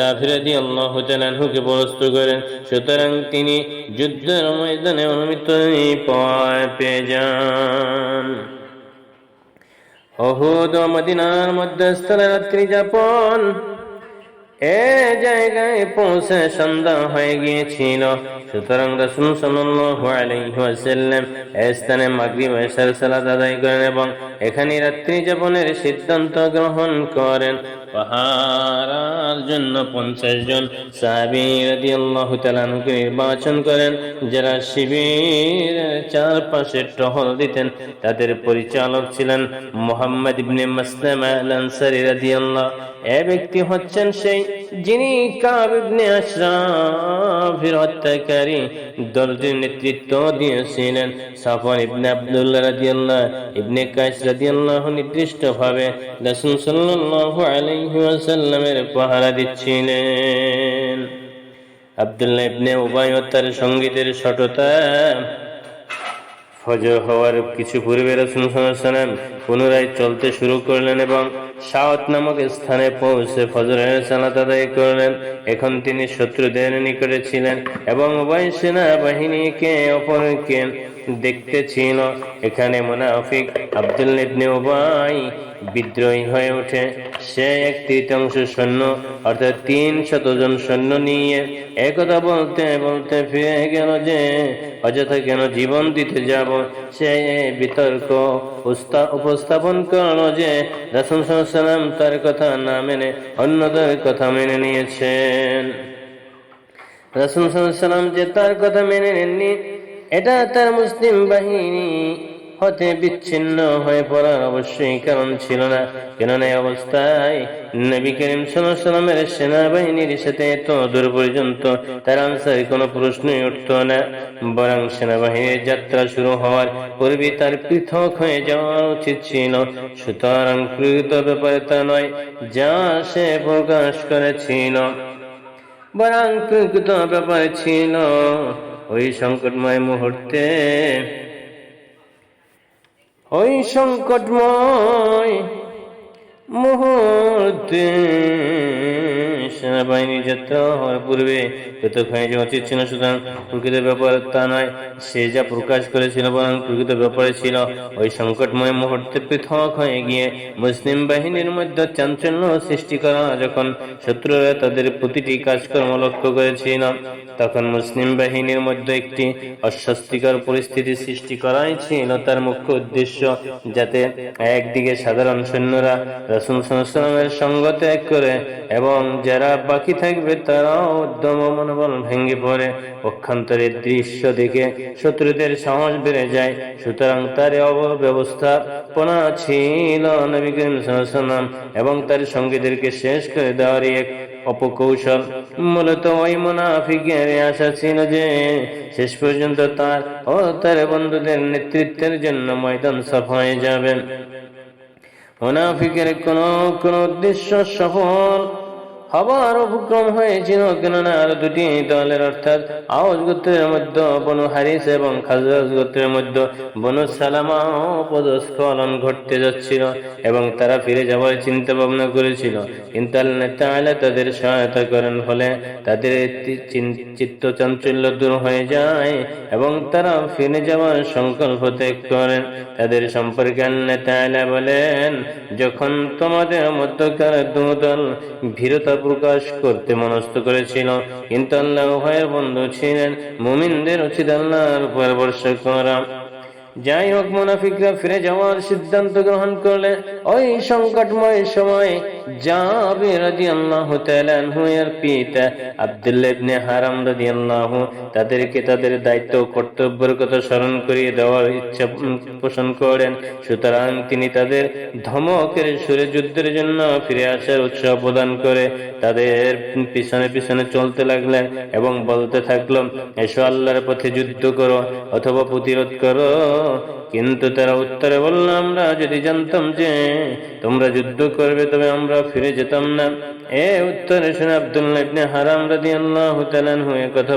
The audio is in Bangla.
রাফিরাদি আল্লাহ তালানহুকে পরস্ত করেন। সুতরাং তিনি যুদ্ধের ময়দানে অনুমিত পেয়ে যান। অহুদ মদিনার মধ্যস্থলে রাত্রি যাপন এ জায়গায় পৌঁছে সন্ধ্যা হয়ে গিয়েছিল। সুতরাং রসুল সাল্লাল্লাহু আলাইহি ওয়াসাল্লাম স্থানে মাগরিব এশার সালাত আদায় করেন এবং এখানে রাত্রি যাপনের সিদ্ধান্ত গ্রহণ করেন। পাহারার জন্য পঞ্চাশ জন সাহাবী রাদিয়াল্লাহু তাআলাকে নির্বাচন করেন। যারা শিবির চারপাশে টহল দিতেন, তাদের পরিচালক ছিলেন মোহাম্মদ ইবনে মাসলামা আল আনসারী রাদিয়াল্লাহু, এ ব্যক্তি হচ্ছেন সেই যিনি কাব ইবনে আশরাফের হত্যাকারী দলটির নেতৃত্ব দিয়েছিলেন। সাফর ইবনে আব্দুল্লাহ রাদিয়াল্লাহু, ইবনে কাইস রাদিয়াল্লাহু নির্দিষ্টভাবে রাসূল সাল্লাল্লাহু আলাইহি ওয়াসাল্লামের পাহারা দিচ্ছিলেন। আব্দুল্লাহ ইবনে উবাই ও তার সঙ্গীতের সততা ফজর হওয়ার কিছু পূর্বে রসুল সাল্লাম পুনরায় চলতে শুরু করলেন এবং সাওত নামক স্থানে পৌঁছে ফজরের সালাত আদায় করলেন। এখন তিনি শত্রুদের নিকটে ছিলেন এবং বাহিনীকে অপরকে দেখতে ছিল এখানে মুনাফিক আব্দুল ইবনে উবাই বিদ্রোহী হয়ে ওঠে। সে এক তৃতীয়াংশ সৈন্য, অর্থাৎ তিন শতজন সৈন্য নিয়ে একথা বলতে বলতে ফিরে গেল যে, অযথা কেন জীবন দিতে যাব? সে বিতর্ক উপস্থাপন করল যে, রাসুল তার কথা না মেনে অন্যদের কথা মেনে নিয়েছেন। রাসুল সাল্লাম যে তার কথা মেনে নেননি এটা তার মুসলিম বাহিনী হতে বিচ্ছিন্ন হয়ে পড়ার অবশ্যই কারণ ছিল না। কেননা এই অবস্থায় নবী করিম সাল্লামের সেনাবাহিনীর সাথে এত দূর পর্যন্ত তার আনসার কোনো প্রশ্নই উঠত না। বরং সেনাবাহিনীর যাত্রা শুরু হওয়ার পূর্বে তার পৃথক হয়ে যাওয়া উচিত ছিল। সুতরাং কৃত ব্যাপারে তা নয়, যা সে প্রকাশ করেছিল। বরং কৃত ব্যাপার ছিল ওই সংকটময় মুহূর্তে, ওই সংকটময় মুহূর্তে সেনাবাহিনী যাত্রা হওয়ার পূর্বে হয়ে যাওয়া উচিত ছিল, সুতরাং প্রকৃত ব্যাপার তা নয়। সে যা প্রকাশ করেছিল বরং প্রকৃত ব্যাপারে ছিল। ওই সংকটময় মুহূর্তে পৃথক হয়ে গিয়ে মুসলিম বাহিনীর মধ্যে চাঞ্চল্য সৃষ্টি করা, যখন শত্রুরা তাদের প্রতিটি কাজকর্ম লক্ষ্য করেছিল। তখন মুসলিম বাহিনীর মধ্যে একটি অস্বস্তিকর পরিস্থিতি সৃষ্টি করাই ছিল তার মুখ্য উদ্দেশ্য, যাতে একদিকে সাধারণ সৈন্যরা রসুল সাল্লামের সঙ্গ ত্যাগ করে এবং যারা বাকি থাকবে তারাও উদ্যম মনোবল ভেঙে পড়ে। পক্ষান্তরের দৃশ্য দেখে শত্রুদের সাহস বেড়ে যায়, সুতরাং তার অব্যবস্থাপনা ছিল নবী করিম সাল্লাম এবং তার সঙ্গীদেরকে শেষ করে দেওয়ার এক অপকৌশল। মূলত ওই মুনাফিকের আশা ছিল যে শেষ পর্যন্ত তার ও তার বন্ধুদের নেতৃত্বের জন্য ময়দান সফায় হয়ে যাবেন মুনাফিকের কোন কোন উদ্দেশ্য সফল হবার উপক্রম হয়েছিল কেননা আরও দুটি দলের অর্থাৎ আওয়াজ গোত্রের মধ্যে, বনু হারিস এবং খাজরাজ গোত্রের মধ্যে বনু সালামা পদস্খলন ঘটতে যাচ্ছিল এবং তারা ফিরে যাওয়ার চিন্তা ভাবনা করেছিল। কিন্তু আল্লাহ তাদের সহায়তা করেন ফলে তাদের চিত্ত চাঞ্চল্য দূর হয়ে যায় এবং তারা ফিরে যাওয়ার সংকল্প ত্যাগ করেন। তাদের সম্পর্কে আল্লাহ বলেন, যখন তোমাদের মধ্যকার দুদল ভীরতা প্রকাশ করতে মনস্থ করেছিল। কিন্তু আল্লাহ উভয়ের বন্ধু ছিলেন মুমিনদের উচিত আল্লাহর উপর ভরসা করা যাই হোক, মুনাফিকরা ফিরে যাওয়ার সিদ্ধান্ত গ্রহণ করলে ওই সংকটময় সময় স্মরণ করিয়ে দেওয়ার ইচ্ছা পোষণ করেন। সুতরাং তিনি তাদের ধমকের সুরে যুদ্ধের জন্য ফিরে আসার উৎসাহ প্রদান করে তাদের পিছনে পিছনে চলতে লাগলেন এবং বলতে থাকল এসো আল্লাহর পথে যুদ্ধ করো অথবা প্রতিরোধ করো। কিন্তু তারা উত্তরে বলল, আমরা যদি জানতাম যে তোমরা যুদ্ধ করবে, তবে আমরা ফিরে যেতাম না। এ উত্তরে শুনে আব্দুল্লাহ হারাম রাদিয়াল্লাহু তাআলা কথা